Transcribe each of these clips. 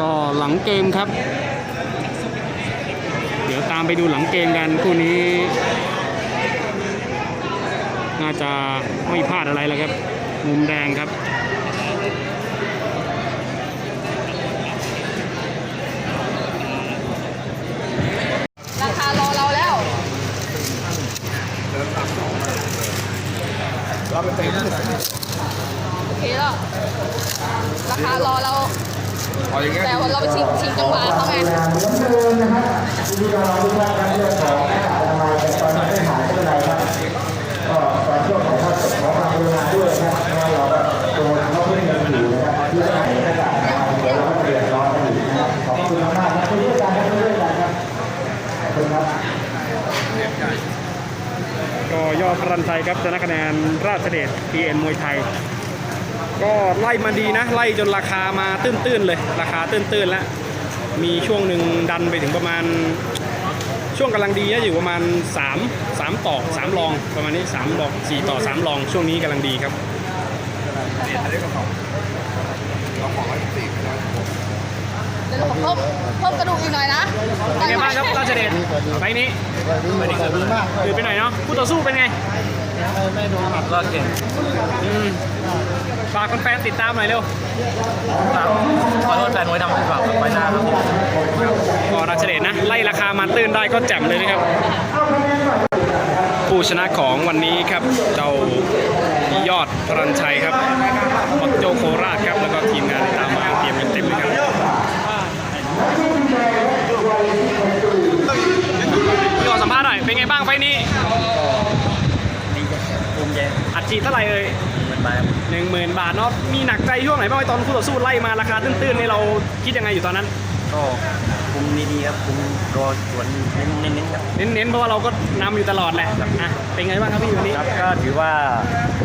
ก็หลังเกมครับ เดี๋ยวตามไปดูหลังเกมกันคู่นี้ น่าจะไม่พลาดอะไรแล้วครับ มุมแดงครับราคารอเราแล้วเราเป็นเตะโอเคแล้ว ราคารอเรา เอาอย่างเงี้ยแต่ว่าเราไปชิงชิงจังหวะเขาไงก็ยอดพรันชัยครับชนะคะแนนราชเดช PN มวยไทย ก็ไล่มาดีนะ ไล่จนราคามาตื้นๆเลย ราคาตื้นๆแล้ว มีช่วงหนึ่งดันไปถึงประมาณ ช่วงกำลังดีนะอยู่ประมาณ 3 3ต่อ3รองประมาณนี้3บอก4ต่อ3รอง ช่วงนี้กำลังดีครับอันนี้ก็ของเราของร้อยสี่ไปแล้วเดี๋ยวเราเพิ่มเพิ่มกระดูกอีกหน่อยนะเป็นไงบ้างครับราชเดชไฟล์นี้คือไปหน่อยเนาะคู่ต่อสู้เป็นไง ไม่โดนหมัดก็เก่งอืมฝากแฟนๆติดตามหน่อยเร็วครับขอโทษแฟนมวยทำผิดหวังกับไฟหน้าครับผมก็ราชเดชนะ ไล่ราคามาตื้นได้ก็แจ่มเลยนะครับ ผู้ชนะของวันนี้ครับ เจ้ายอดพรันชัยครับบักโจโคราชครับ แล้วก็ทีมงานที่ตามมาเตรียมกันเต็มเลยครับพี่ขอสัมภาษณ์หน่อย เป็นไงบ้างไฟล์นี้ดีใจ ภูมิใจอัดฉีดเท่าไหร่เอ่ยเหมือนไปหนึ่งหมื่นบาทเนาะมีหนักใจช่วงไหนบ้างไหมตอนคู่ต่อสู้ไล่มาราคาตื้นๆนี่เราคิดยังไงอยู่ตอนนั้นก็คุมดีๆครับคุมรอสวนเน้นๆครับเน้นๆเพราะว่าเราก็นำอยู่ตลอดแหละอะเป็นไงบ้างครับพี่วันนี้ครับก็ถือว่า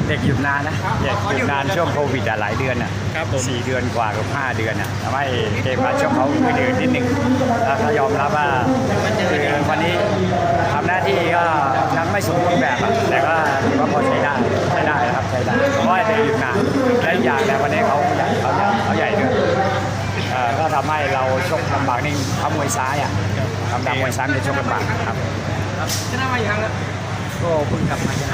เด็กหยุดนานนะเด็กหยุดนานช่วงโควิดอะหลายเดือนอะครับผมสี่เดือนกว่ากับห้าเดือนอะทำให้เกมการชกเขาอืดๆนิดนึงแล้วก็ยอมรับว่าคือวันนี้ ที่ก็ยังไม่สมบูรณ์แบบอะแต่ก็ถือว่าพอใช้ได้ใช้ได้นะครับใช้ได้เพราะว่าเด็กหยุดนานและอีกอย่างเนี่ยวันนี้เขาใหญ่เขาใหญ่เขาใหญ่ด้วยเอ่อก็ทำให้เราชกลำบากนี่เขามวยซ้ายอะทำดามวยซ้ายจะชกลำบากครับชนะมาอีกครั้งแล้วก็เพิ่งกลับมาชนะ